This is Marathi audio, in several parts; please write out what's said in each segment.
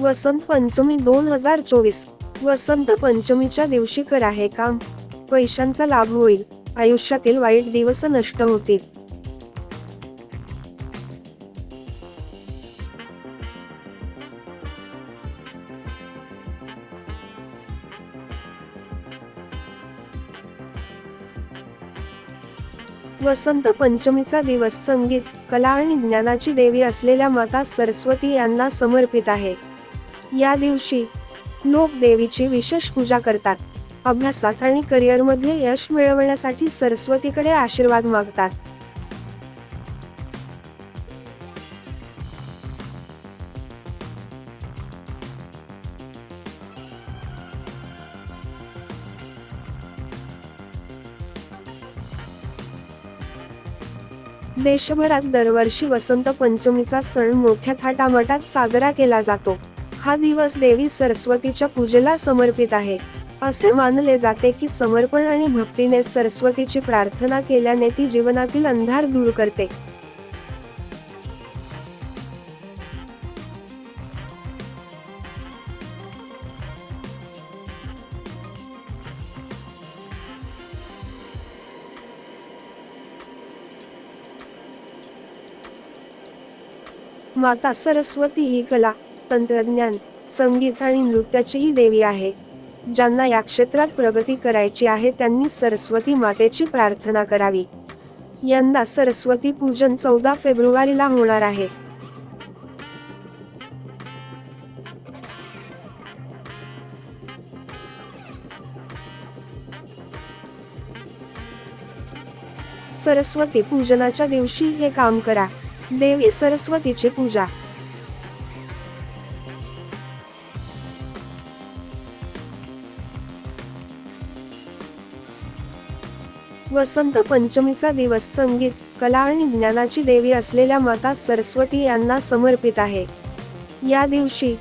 वसंत पंचमी दोन हजार चोवीस. वसंत पंचमीच्या दिवशी करा हे काम पैशांचा लाभ होईल. आयुष्यातील वाईट दिवस नष्ट होतील. वसंत पंचमीचा दिवस संगीत कला आणि ज्ञानाची देवी असलेल्या माता सरस्वती यांना समर्पित आहे. या दिवशी लोक देवीची विशेष पूजा करतात. अभ्यासात आणि करिअरमध्ये यश मिळवण्यासाठी सरस्वतीकडे आशीर्वाद मागतात. देशभरात दरवर्षी वसंत पंचमीचा सण मोठ्या थाटामाटात साजरा केला जातो. हा दिवस देवी सरस्वतीच्या पूजेला समर्पित आहे. असे मानले जाते की समर्पण आणि भक्तीने सरस्वतीची प्रार्थना केल्याने ती जीवनातील अंधार दूर करते. माता सरस्वती ही कला तंत्रज्ञान संगीत आणि नृत्याचीही देवी आहे. ज्यांना या क्षेत्रात प्रगती करायची आहे त्यांनी सरस्वती मातेची प्रार्थना करावी. यंदा सरस्वती पूजन चौदा फेब्रुवारीला होणार आहे. सरस्वती पूजनाच्या दिवशी हे काम करा. देवी सरस्वतीची पूजा. वसंत पंचमीचा दिवस संगीत कला आणि ज्ञानाची देवी असलेल्या माता सरस्वती यांना समर्पित आहे. या दिवशी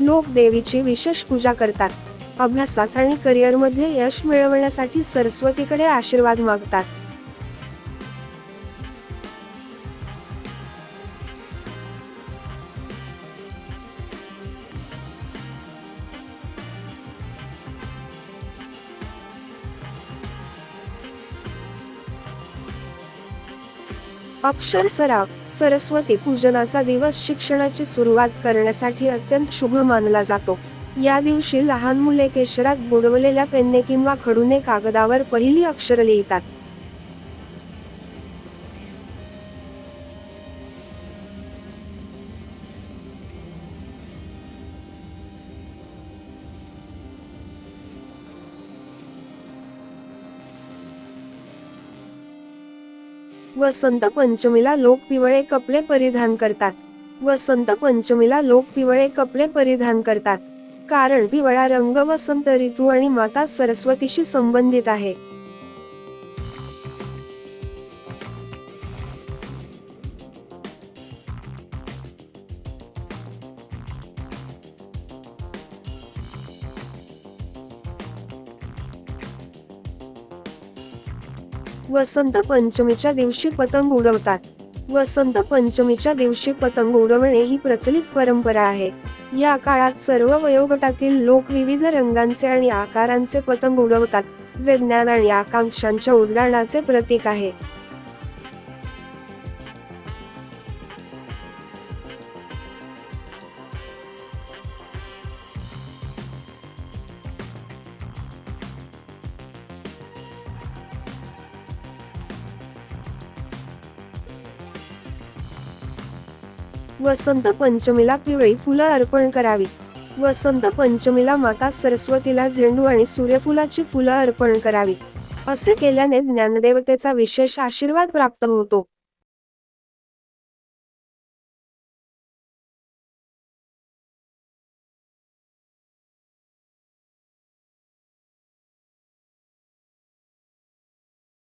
लोक देवीची विशेष पूजा करतात. अभ्यासात आणि करिअरमध्ये यश मिळवण्यासाठी सरस्वतीकडे आशीर्वाद मागतात. अक्षर सराव सरस्वती पूजनाचा दिवस शिक्षणाची सुरुवात करण्यासाठी अत्यंत शुभ मानला जातो. या दिवशी लहान मुले केशरात बुडवलेल्या पेनने किंवा खडूने कागदावर पहिली अक्षर लिहितात. वसंत पंचमीला लोक पिवळे कपडे परिधान करतात. वसंत पंचमीला लोक पिवळे कपडे परिधान करतात. कारण पिवळा रंग वसंत ऋतू आणि माता सरस्वतीशी संबंधित आहे. वसंत पंचमीच्या दिवशी पतंग उडवतात. वसंत पंचमीच्या दिवशी पतंग उडवणे ही प्रचलित परंपरा आहे. या काळात सर्व वयोगटातील लोक विविध रंगांचे आणि आकारांचे पतंग उडवतात जे ज्ञान आणि आकांक्षांच्या उड्डाणाचे प्रतीक आहे. वसंत पंचमीला पिवळी फुलं अर्पण करावी. वसंत पंचमीला माता सरस्वतीला झेंडू आणि सूर्यफुलाची फुलं अर्पण करावी. असे केल्याने ज्ञानदेवतेचा विशेष आशीर्वाद प्राप्त होतो.